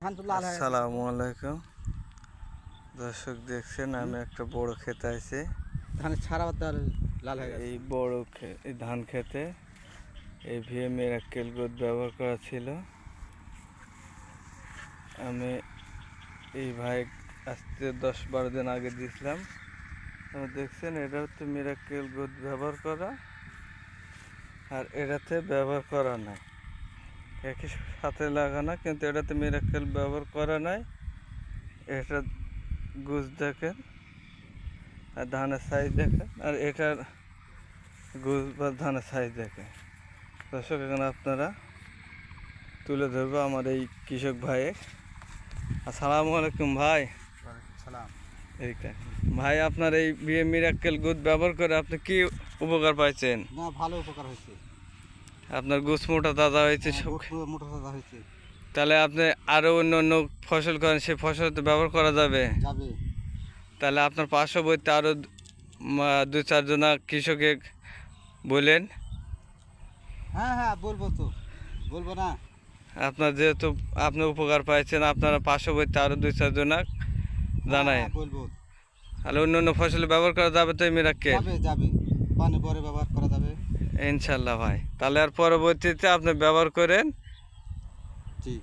আসসালামু আলাইকুম। দর্শক দেখছেন আমি একটা বড় ক্ষেত আছি। ধানের ছাড়া তার লাল হয়ে গেছে। এই বড় এই ধান খেতে এই ভিএম মিরাক্কেল গোদ ব্যবহার করা ছিল। আমি এই ভাই আজকে দশ বারো দিন আগে দিয়েছিলাম দেখছেন এটা হচ্ছে মিরাক্কেল গোদ ব্যবহার করা। আর এটাতে ব্যবহার করা নাই। একই সাথে লাগানো কিন্তু এটাতে মিরাক্কেল ব্যবহার করা নাই। এটা গুজ দেখেন আর ধানের সাইজ দেখেন আর এটার গুজ বা ধানের সাইজ দেখেন। দর্শক এখানে আপনারা তুলে ধরবো আমার এই কৃষক ভাইয়ের। আসসালামু আলাইকুম ভাই। এইটা ভাই আপনার এই বিয়ে মিরাক্কেল গুদ ব্যবহার করে আপনি কি উপকার পাইছেন? না ভালো উপকার হয়েছে। আপনার গুছ মোটা দাদা হয়েছে সব। মোটর সাদা হয়েছে। তাহলে আপনি আরও অন্য অন্য ফসল করেন সেই ফসল তো ব্যবহার করা যাবে। যাবে। তাহলে আপনার পার্শ্ববর্তী আরও দু চারজনা কৃষকে বলেন। হ্যাঁ হ্যাঁ বলব তো। বলব না। আপনার যেহেতু আপনি উপকার পাইছেন আপনারা পার্শ্ববর্তী আরও দুই চারজনা জানায়। হ্যাঁ, বলব। তাহলে অন্য অন্য ফসলে ব্যবহার করা যাবে তো এই মিরাক্কেল যাবে যাবে। পানি পরে ব্যবহার করা যাবে। ইনশাল্লাহ ভাই। তাহলে আর পরবর্তীতে আপনি ব্যবহার করেন? জি।